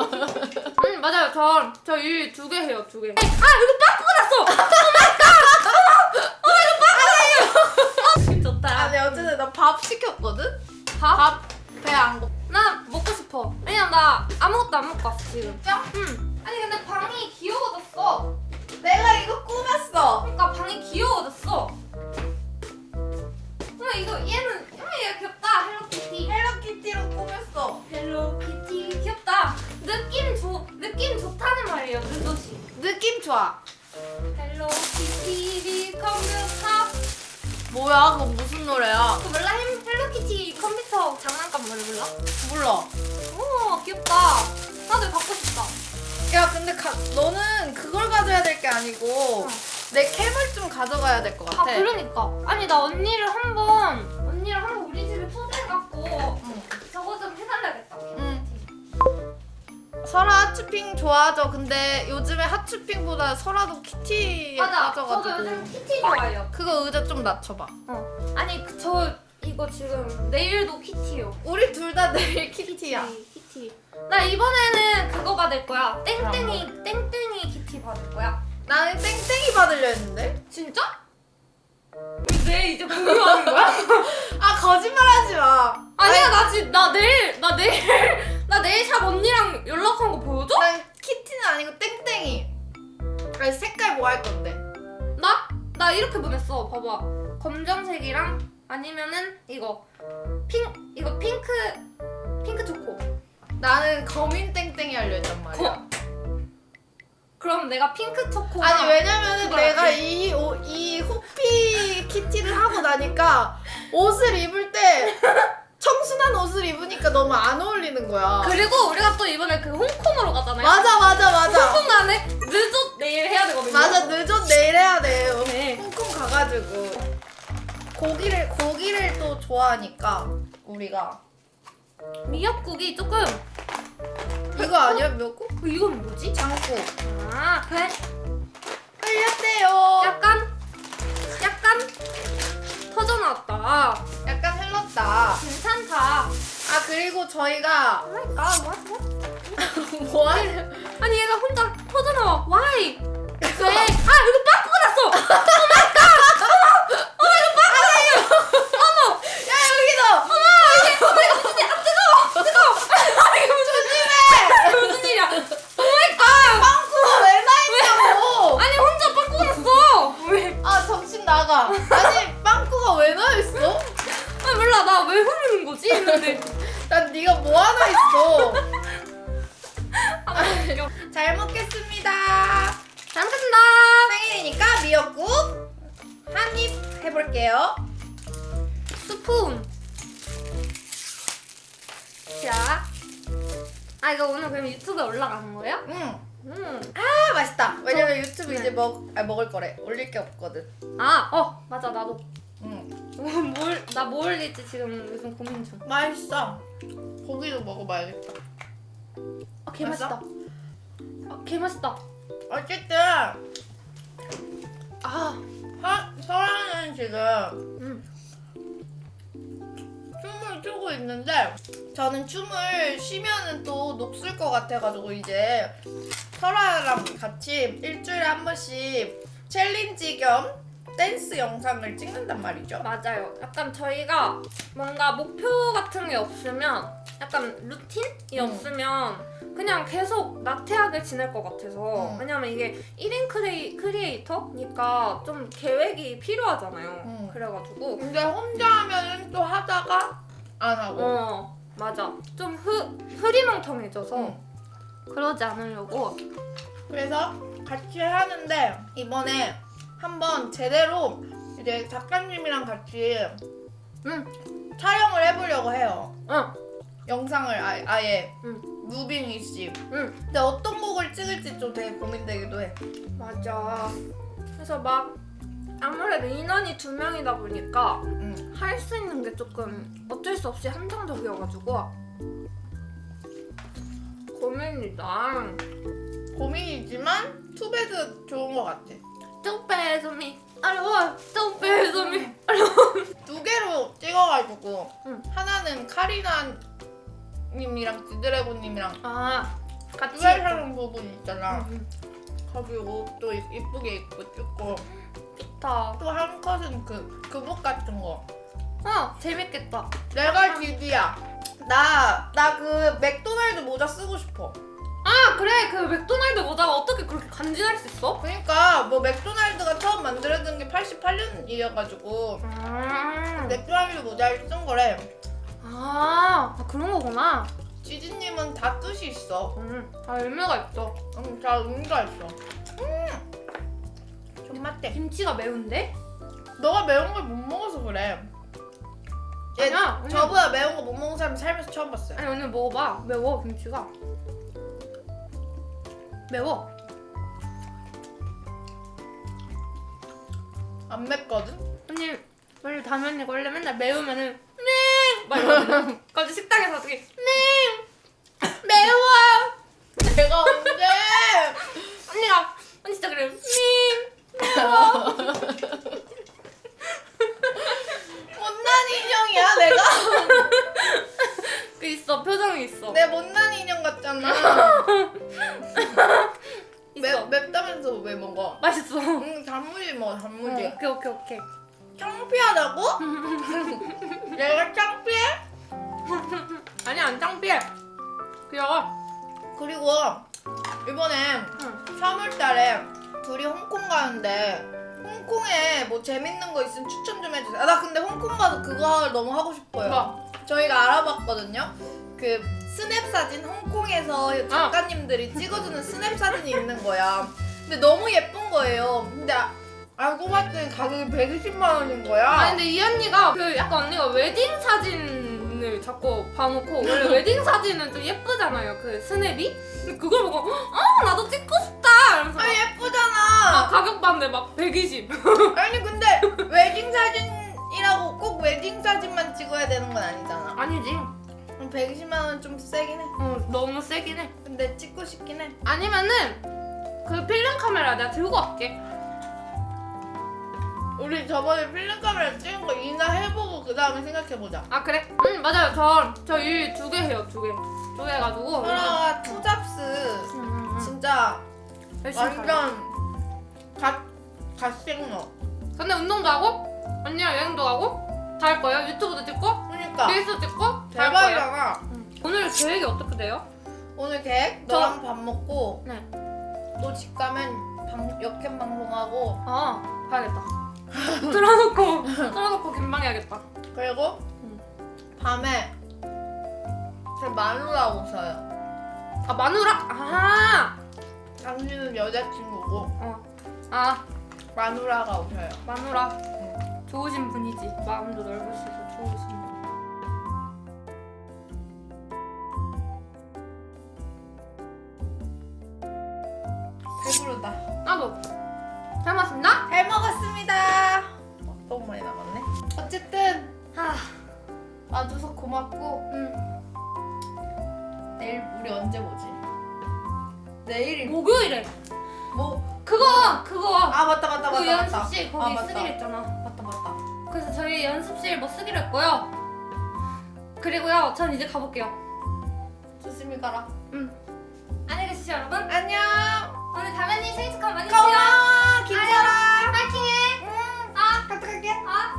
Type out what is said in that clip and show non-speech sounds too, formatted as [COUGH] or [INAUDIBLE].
음 맞아요. 저저 일 두 개 해요 두 개. 아 이거 빵꾸가 났어. 오마이갓. 좋다. 아니 어쨌든 나 밥 시켰거든? 밥? 밥 배 안 고. 나 먹고 싶어. 왜냐면 나 아무것도 안 먹고 왔어 지금. 진짜? 응. 아니 근데 방이 귀여워졌어. 내가 좋다는 말이에요 느도시. 느낌 좋아. 헬로 키티 컴퓨터. 뭐야? 그거 무슨 노래야? 그 몰라 헬- 헬로키티 컴퓨터 장난감 노래 몰라? 몰라. 오 귀엽다. 나도 이거 갖고 싶다. 야 근데 가, 너는 그걸 가져야 될 게 아니고 어. 내 캠을 좀 가져가야 될것아 같아. 그러니까. 아니 나 언니를 한번 언니를 한번 우리 집에 초대해 갖고 설아 하츄핑 좋아하죠. 근데 요즘에 하츄핑보다 설아도 키티에 맞아. 저도 빠져가지고 요즘 키티 좋아해요. 그거 의자 좀 낮춰봐. 어. 아니 그, 저 이거 지금 내일도 키티요. 우리 둘 다 내일 키티야. 키티, 키티. 나 이번에는 그거 받을 거야. 땡땡이 땡땡이 키티 받을 거야. 나는 땡땡이 받으려 했는데. 진짜? 내 이제 공유하는 거야? [LAUGHS] 아 거짓말하지 마. 아니야 나 지금 나 내일 나 내일 나 내일 샵 언니랑 연락한 거 보여줘? 난 키티는 아니고 땡땡이. 아니 색깔 뭐 할 건데? 나? 나 이렇게 보냈어. 봐봐. 검정색이랑 아니면은 이거 핑 이거 핑크 핑크 초코. 나는 거민 땡땡이 하려 했단 말이야. 거- 그럼 내가 핑크 초코. 아니 왜냐면은 내가 알지? 이, 옷- 이 호피 키티를 하고 나니까 옷을 입을 때 [LAUGHS] 청순한 옷을 입으니까 너무 안 거야. 그리고 우리가 또 이번에 그 홍콩으로 가잖아요. 맞아 맞아 맞아. 홍콩 가네. 늦었 내일 해야 되거든요. 맞아 늦었 내일 해야 돼요. 네. 홍콩 가가지고 고기를 고기를 또 좋아하니까 우리가 미역국이 조금 이거 아니야 미역국? 어, 이건 뭐지? 장국 아 그래. 흘렸대요. 약간 약간 터져 나왔다. 약간 흘렀다. 괜찮다. 아 그리고 저희가 그러니까 뭐뭐 [LAUGHS] 하냐? 해볼게요. 스푼. 자. 아 이거 오늘 그럼 유튜브에 올라가는 거예요? 음. 음. 아 맛있다. 왜냐면 유튜브. 이제 먹 아, 먹을 거래. 올릴 게 없거든. 아, 어, 맞아, 나도. 음. 뭘, 나 뭐 올릴지 지금 요즘 고민 중. 맛있어. 고기도 먹어봐야겠다. 아, 개 맛있다. 아, 개 맛있다. 어쨌든 아, 하, 지금 음. 춤을 추고 있는데 저는 춤을 쉬면은 또 녹슬 것 같아가지고 이제 설아랑 같이 일주일에 한 번씩 챌린지 겸 댄스 영상을 찍는단 말이죠. 맞아요. 약간 저희가 뭔가 목표 같은 게 없으면, 약간 루틴이 음. 없으면 그냥 계속 나태하게 지낼 것 같아서. 음. 왜냐면 이게 1인 크리에이, 크리에이터니까 좀 계획이 필요하잖아요. 음. 그래가지고. 근데 혼자 하면은 또 하다가 안 하고. 어, 맞아. 좀 흐, 흐리멍텅해져서 응. 그러지 않으려고. 그래서 같이 하는데 이번에 한번 제대로 이제 작가님이랑 같이 응, 촬영을 해보려고 해요. 응, 영상을 아, 아예 응. 무빙이씨. 응. 근데 어떤 곡을 찍을지 좀 되게 고민되기도 해. 맞아. 그래서 막 아무래도 인원이 두 명이다 보니까 응. 할 수 있는 게 조금 어쩔 수 없이 한정적이어가지고 고민이다. 고민이지만 투베드 좋은 것 같아. 뚝배소미 어려워. 뚝배소미 두 개로 찍어가지고 응. 하나는 카리나 님이랑 지드래곤님이랑 아 같이 뚜레하는 부분 있잖아. 음, 가지고 또 이- 이쁘게 입고 찍고 좋다. 또 한 컷은 그 그복 같은 거. 어 재밌겠다. 내가 기디야. 나 나 그 맥도날드 모자 쓰고 싶어. 아 그래 그 맥도날드 모자가 어떻게 그렇게 간지날 수 있어? 그러니까 뭐 맥도날드가 처음 만들어진 게 88년이어가지고 아, 맥도날드 모자를 쓴 거래. 아 아, 그런 거구나. 지지님은 다 뜻이 있어. 음, 아 의미가 있어. 응, 다 의미가 있어. 음, 존맛대. 김치가 매운데? 너가 매운 걸 못 먹어서 그래. 얘 아니야, 언니. 저보다 매운 거 못 먹는 사람 살면서 처음 봤어요. 아니 언니 먹어봐. 매워 김치가. 매워. 안 맵거든? 언니 원래 담연이가 원래 맨날 매우면은 맹! 막 이러거든. 갑자기 식당에서 어떻게 맹! 매워! 내가 언제? 언니가 언니 진짜 그래 맹! 매워! 못난 인형이야 내가? 그 있어 표정이 있어. 내 못난 인형 같잖아. 맵, 있어. 맵다면서 왜 먹어? 맛있어. 응 단무지 먹어 단무지. 어, 오케이 오케이 오케이. 창피하다고? [LAUGHS] 내가 창피해? 아니 안 창피해. 귀여워. 그리고 이번에 응. 3월달에 둘이 홍콩 가는데 홍콩에 뭐 재밌는 거 있으면 추천 좀 해주세요. 아, 나 근데 홍콩 가서 그거 너무 하고 싶어요. 뭐? 저희가 알아봤거든요. 그 스냅 사진 홍콩에서 작가님들이 찍어주는 스냅 사진이 있는 거야. 근데 너무 예쁜 거예요. 근데 아- 알고 봤더니 가격이 120만 원인 거야. 아니 근데 이 언니가 그 약간 언니가 웨딩 사진을 자꾸 봐놓고 원래 [LAUGHS] 웨딩 사진은 좀 예쁘잖아요 그 스냅이 근데 그걸 보고 어 나도 찍고 싶다 이러면서 아, 예쁘잖아. 가격 봤는데 막 120. [LAUGHS] 아니 근데 웨딩 사진이라고 꼭 웨딩 사진만 찍어야 되는 건 아니잖아. 아니지. 그럼 120만 원 좀 세긴 해. 어 너무 세긴 해. 근데 찍고 싶긴 해. 아니면은 그 필름 카메라 내가 들고 갈게. 우리 저번에 필름 카메라 찍은 거 이나 해보고 그 다음에 생각해보자. 아 그래? 응 맞아요. 저저 일 두 개 해요 두 개. 두 개 해가지고. 설아가 투잡스 음, 음, 음. 진짜 열심히. 완전 갓 갓생너. 근데 운동도 하고 언니랑 여행도 가고 다 할 거예요. 유튜브도 찍고 그러니까 릴스 찍고 다 할 거예요. 대박이잖아. 응. 오늘 계획이 어떻게 돼요? 오늘 계획 저- 너랑 밥 먹고 네. 너집 가면 방, 역캠 방송하고 아 봐야겠다. 틀어놓고 틀어놓고 금방 해야겠다. 그리고 응. 밤에 제 마누라 오셔요. 아 마누라 아 당신은 여자친구고 어. 아 마누라가 오셔요. 마누라 좋으신 분이지 마음도 넓으시고 좋으신 분. 배부르다. 나도 잘 먹었습니다. 와줘서 고맙고 음. 내일 우리 언제 보지? 내일이 목요일에 뭐? 그거 그거 아 맞다 맞다 그 맞다 맞다. 연습실 거기 아, 맞다. 쓰기로 했잖아. 맞다 맞다. 그래서 저희 연습실 뭐 쓰기로 했고요. 그리고요, 전 이제 가볼게요. 조심히 가라. 음. 안녕히 계시죠, 여러분. 안녕. 오늘 다면님 생일 축하 많이 해주세요. 고마워 김설아. 파이팅해. 아, 갔다 갈게. 아.